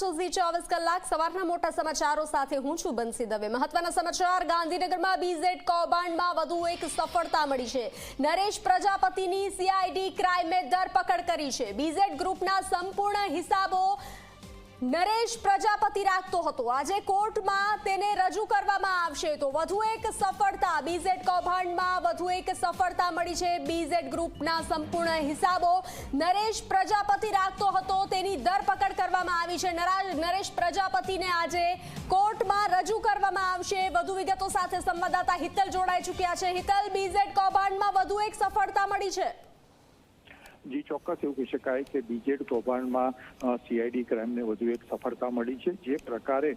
કલાક સવારના મોટા સમાચારો સાથે હું છું બંસી દવે. મહત્વના સમાચાર, ગાંધીનગરમાં બીઝેડ કૌભાંડમાં વધુ એક સફળતા મળી છે. નરેશ પ્રજાપતિની સીઆઈડી ક્રાઇમે ધરપકડ કરી છે. બીઝેડ ગ્રુપના સંપૂર્ણ હિસાબો નરેશ પ્રજાપતિ રાખતો હતો. આજે કોર્ટમાં તેને રજૂ કરવામાં આવશે તો વધુ એક સફળતા બીઝેડ કૌભાંડમાં વધુ એક સફળતા મળી છે. બીઝેડ ગ્રુપના સંપૂર્ણ હિસાબો નરેશ પ્રજાપતિ રાખતો હતો. તેની ધરપકડ કરવામાં આવી છે. નરા- નરેશ પ્રજાપતિને આજે કોર્ટમાં રજૂ કરવામાં આવશે. વધુ વિગતો સાથે સંવાદદાતા હિતલ જોડાઈ ચૂક્યા છે. હિતલ બીઝેડ કૌભાંડમાં વધુ એક સફળતા મળી છે. જી ચોક્કસ એવું કહી શકાય કે બીજેડ કૌભાંડમાં સીઆઈડી ક્રાઇમને વધુ એક સફળતા મળી છે. જે પ્રકારે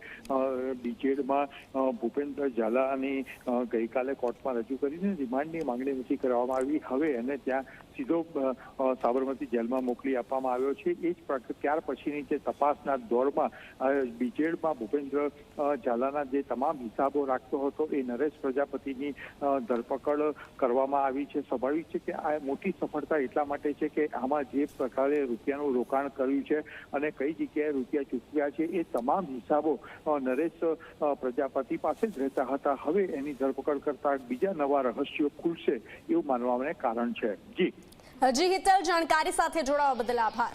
બીજેડમાં ભૂપેન્દ્ર ઝાલાની ગઈકાલે કોર્ટમાં રજૂ કરીને રિમાન્ડની માંગણી નથી કરવામાં આવી. હવે એને ત્યાં સીધો સાબરમતી જેલમાં મોકલી આપવામાં આવ્યો છે. એ જ ત્યાર પછીની જે તપાસના દોરમાં બીજેડમાં ભૂપેન્દ્ર ઝાલાના જે તમામ હિસાબો રાખતો હતો, એ નરેશ પ્રજાપતિની ધરપકડ કરવામાં આવી છે. સ્વાભાવિક છે કે આ મોટી સફળતા એટલા માટે છે કે આમાં જે પ્રકારે રૂપિયાનું રોકાણ કર્યું છે અને કઈ જગ્યાએ રૂપિયા ચૂકવ્યા છે એ તમામ હિસાબો નરેશ પ્રજાપતિ પાસે જ રહેતા હતા. હવે એની ધરપકડ કરતા બીજા નવા રહસ્યો ખુલશે એવું માનવાને કારણ છે. જી. હજી હિતલ, જાણકારી સાથે જોડાવા બદલ આભાર.